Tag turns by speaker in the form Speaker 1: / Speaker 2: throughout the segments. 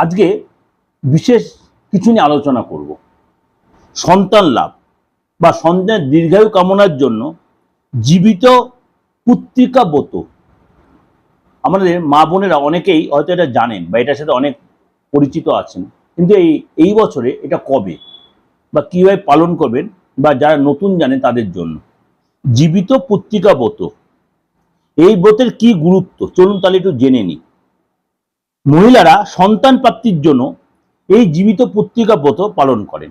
Speaker 1: আজকে বিশেষ কিছু নিয়ে আলোচনা করব। সন্তান লাভ বা সন্তানের দীর্ঘায়ু কামনার জন্য জীবিত পুত্রিকা ব্রত। আমাদের মা বোনেরা অনেকেই হয়তো এটা জানেন বা এটার সাথে অনেক পরিচিত আছেন। কিন্তু এই এই বছরে এটা কবে বা কীভাবে পালন করবেন বা যারা নতুন জানে তাদের জন্য। জীবিত পুত্রিকা ব্রত। এই ব্রতের কি গুরুত্ব? চলুন তাহলে একটু জেনে নিই। মহিলারা সন্তান প্রাপ্তির জন্য এই জীবিত পুত্রিকা ব্রত পালন করেন।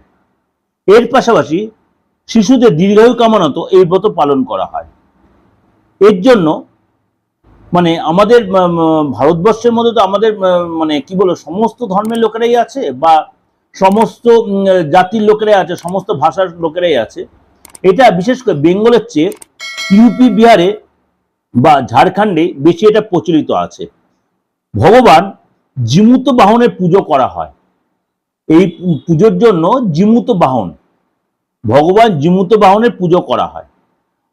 Speaker 1: এর পাশাপাশি শিশুদের দীর্ঘায়ু কামনাত এই ব্রত পালন করা হয়। এর জন্য মানে আমাদের ভারতবর্ষের মধ্যে তো আমাদের মানে কি বলব, সমস্ত ধর্মের লোকেরাই আছে বা সমস্ত জাতির লোকেরাই আছে, সমস্ত ভাষার লোকেরাই আছে। এটা বিশেষ করে বেঙ্গলের চেয়ে ইউপি বিহারে বা ঝাড়খণ্ডে বেশি এটা প্রচলিত আছে। ভগবান জিমুত বাহনের পুজো করা হয়। এই পুজোর জন্য জিমুত বাহন, ভগবান জিমুত বাহনের পুজো করা হয়।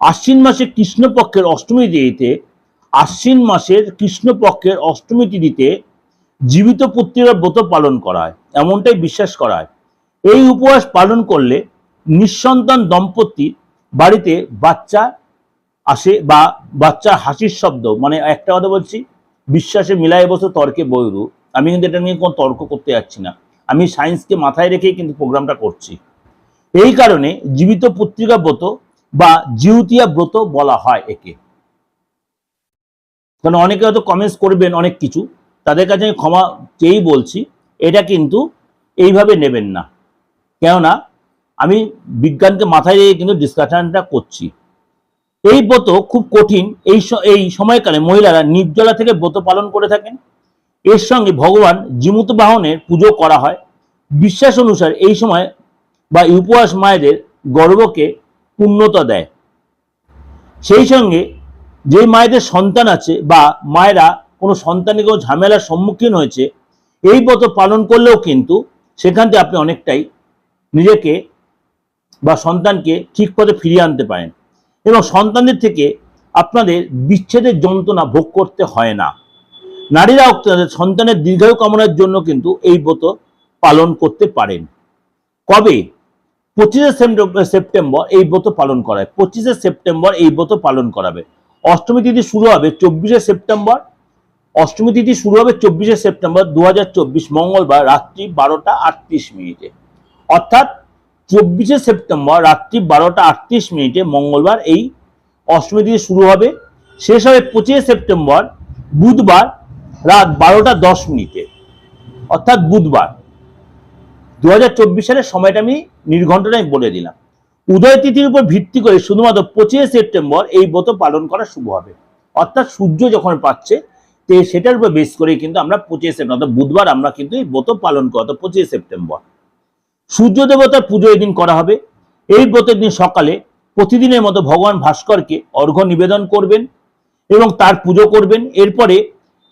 Speaker 1: আশ্বিন মাসে কৃষ্ণপক্ষের অষ্টমী তিথিতে, আশ্বিন মাসের কৃষ্ণপক্ষের অষ্টমী তিথিতে জীবিত পুত্রের ব্রত পালন করা হয়, এমনটাই বিশ্বাস করা হয়। এই উপবাস পালন করলে নিঃসন্তান দম্পতি বাড়িতে বাচ্চা আসে বা বাচ্চার হাসির শব্দ মানে একটা কথা বলছি, বিশ্বাসে মিলাই বসে, তর্কে বৈরু। আমি কিন্তু এটা নিয়ে কোনো তর্ক করতে যাচ্ছি না। আমি সায়েন্সকে মাথায় রেখেই কিন্তু প্রোগ্রামটা করছি। এই কারণে জীবিত পত্রিকা ব্রত বা জিউতিয়া ব্রত বলা হয় একে। কারণ অনেকে হয়তো কমেন্টস করবেন অনেক কিছু, তাদের কাছে আমি ক্ষমা চেয়েই বলছি, এটা কিন্তু এইভাবে নেবেন না। কেননা আমি বিজ্ঞানকে মাথায় রেখে কিন্তু ডিসকাশনটা করছি। এই ব্রত খুব কঠিন। এই এই সময়কালে মহিলারা নির্জলা থেকে ব্রত পালন করে থাকেন। এর সঙ্গে ভগবান জিমুত বাহনের পুজো করা হয়। বিশ্বাস অনুসারে এই সময় বা উপবাস মায়েদের গর্বকে পূর্ণতা দেয়। সেই সঙ্গে যে মায়েদের সন্তান আছে বা মায়েরা কোনো সন্তানের কোনো ঝামেলার সম্মুখীন হয়েছে, এই ব্রত পালন করলেও কিন্তু সেখান থেকে আপনি অনেকটাই নিজেকে বা সন্তানকে ঠিক পথে ফিরিয়ে আনতে পারেন। এবং সন্তানদের থেকে আপনাদের বিচ্ছেদের যন্ত্রণা ভোগ করতে হয় না। তাদের সন্তানের দীর্ঘায়ু কামনার জন্য কিন্তু এই ব্রত পালন করতে পারেন। কবে? পঁচিশে সেপ্টেম্বর সেপ্টেম্বর এই ব্রত পালন করায়। পঁচিশে সেপ্টেম্বর এই ব্রত পালন করাবে। অষ্টমী তিথি শুরু হবে চব্বিশে সেপ্টেম্বর। অষ্টমী তিথি শুরু হবে চব্বিশে সেপ্টেম্বর দু হাজার চব্বিশ মঙ্গলবার রাত্রি বারোটা আটত্রিশ মিনিটে। অর্থাৎ চব্বিশে সেপ্টেম্বর রাত্রি বারোটা আটত্রিশ মিনিটে মঙ্গলবার এই অষ্টমী তিথি শুরু হবে। শেষ হবে পঁচিশে সেপ্টেম্বর বুধবার রাত বারোটা দশ মিনিটে, অর্থাৎ বুধবার। দু হাজার চব্বিশ সালের সময়টা আমি নির্ঘণ্টটা আমি বলে দিলাম। উদয় তিথির উপর ভিত্তি করে শুধুমাত্র পঁচিশে সেপ্টেম্বর এই ব্রত পালন করা শুভ হবে। অর্থাৎ সূর্য যখন পাচ্ছে সেটার উপর বেস করে কিন্তু আমরা পঁচিশে সেপ্টেম্বর, অর্থাৎ বুধবার আমরা কিন্তু এই ব্রত পালন করি, অর্থাৎ পঁচিশে সেপ্টেম্বর। সূর্য দেবতার পুজো এদিন করা হবে। এই ব্রতের দিন সকালে প্রতিদিনের মতো ভগবান ভাস্করকে অর্ঘ্য নিবেদন করবেন এবং তার পুজো করবেন। এরপরে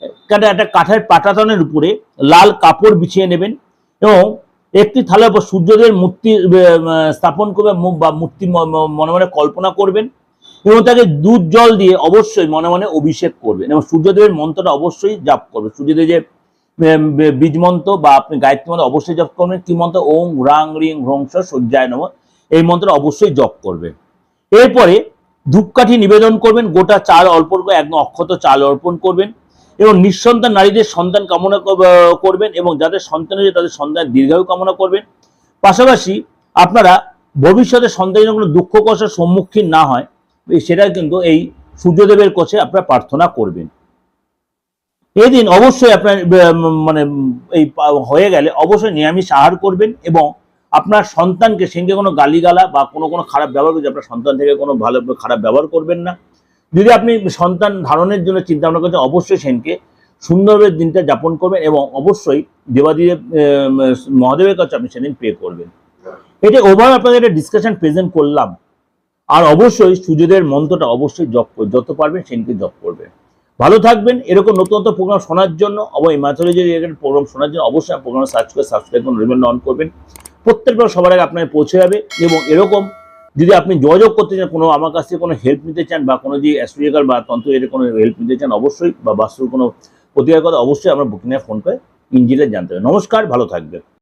Speaker 1: একটা একটা কাঠের পাটাতনের উপরে লাল কাপড় বিছিয়ে নেবেন এবং একটি থালার উপর সূর্যদেবের মূর্তি স্থাপন করবে বা মূর্তি মনে মনে কল্পনা করবেন এবং তাকে দুধ জল দিয়ে অবশ্যই মনে মনে অভিষেক করবেন এবং সূর্যদেবের মন্ত্রটা অবশ্যই জাপ করবে সূর্যদেব যে বীজ মন্ত্র বা আপনি গায়ত্রী মন্ত্র অবশ্যই জপ করবেন। কি মন্ত্র? ওং রাং রিং হ্রংস সূর্যায় নম। এই মন্ত্রটা অবশ্যই জপ করবে এরপরে ধূপকাঠি নিবেদন করবেন। গোটা চাল অর্পণ করে, একদম অক্ষত চাল অর্পণ করবেন। এবং নিঃসন্তান নারীদের সন্তান কামনা করবেন এবং যাদের সন্তান হয়েছে তাদের সন্তান দীর্ঘায়ু কামনা করবেন। পাশাপাশি আপনারা ভবিষ্যতে সন্তানের কোনো দুঃখ কষ্টের সম্মুখীন না হয় সেটা কিন্তু এই সূর্যদেবের কাছে আপনারা প্রার্থনা করবেন। এদিন অবশ্যই আপনার মানে এই হয়ে গেলে অবশ্যই নিরামিষ আহার করবেন এবং আপনার সন্তানকে সেদিকে কোনো গালিগালা বা কোনো কোনো খারাপ ব্যবহার করছে আপনার সন্তান থেকে কোনো ভালো খারাপ ব্যবহার করবেন না। যদি আপনি সন্তান ধারণের জন্য চিন্তা ভাবনা করছেন, অবশ্যই সেনকে সুন্দরভাবে দিনটা যাপন করবেন এবং অবশ্যই দেবাদিদেব মহাদেবের কাছে আপনি সেদিন পে করবেন। এটা ওভার আপনাদের একটা ডিসকাশন প্রেজেন্ট করলাম, আর অবশ্যই সূর্যদেবের মন্ত্রটা অবশ্যই জপ যত পারবেন সেদিনকে জপ করবেন। ভালো থাকবেন, এরকম নতুন নতুন প্রোগ্রাম শোনার জন্য অবশ্যই ম্যাথোলজি প্রোগ্রাম শোনার জন্য অবশ্যই প্রোগ্রাম সার্চ করে সাবস্ক্রাইব করুন রিমাইন্ড অন করবেন। প্রত্যেকবার সবার আগে আপনার পৌঁছে যাবে এবং এরকম যদি আপনি যোগাযোগ করতে চান, কোনো আমার কাছ থেকে কোনো হেল্প নিতে চান বা কোনো যে অ্যাস্ট্রোলজিক্যাল বা তন্ত্র এর কোনো হেল্প নিতে চান, অবশ্যই বা বাস্তুর কোনো প্রতিকার কথা অবশ্যই আমরা বুকিংয়ে ফোন করে ইঞ্জিনিয়ার জানতে হবে নমস্কার, ভালো থাকবেন।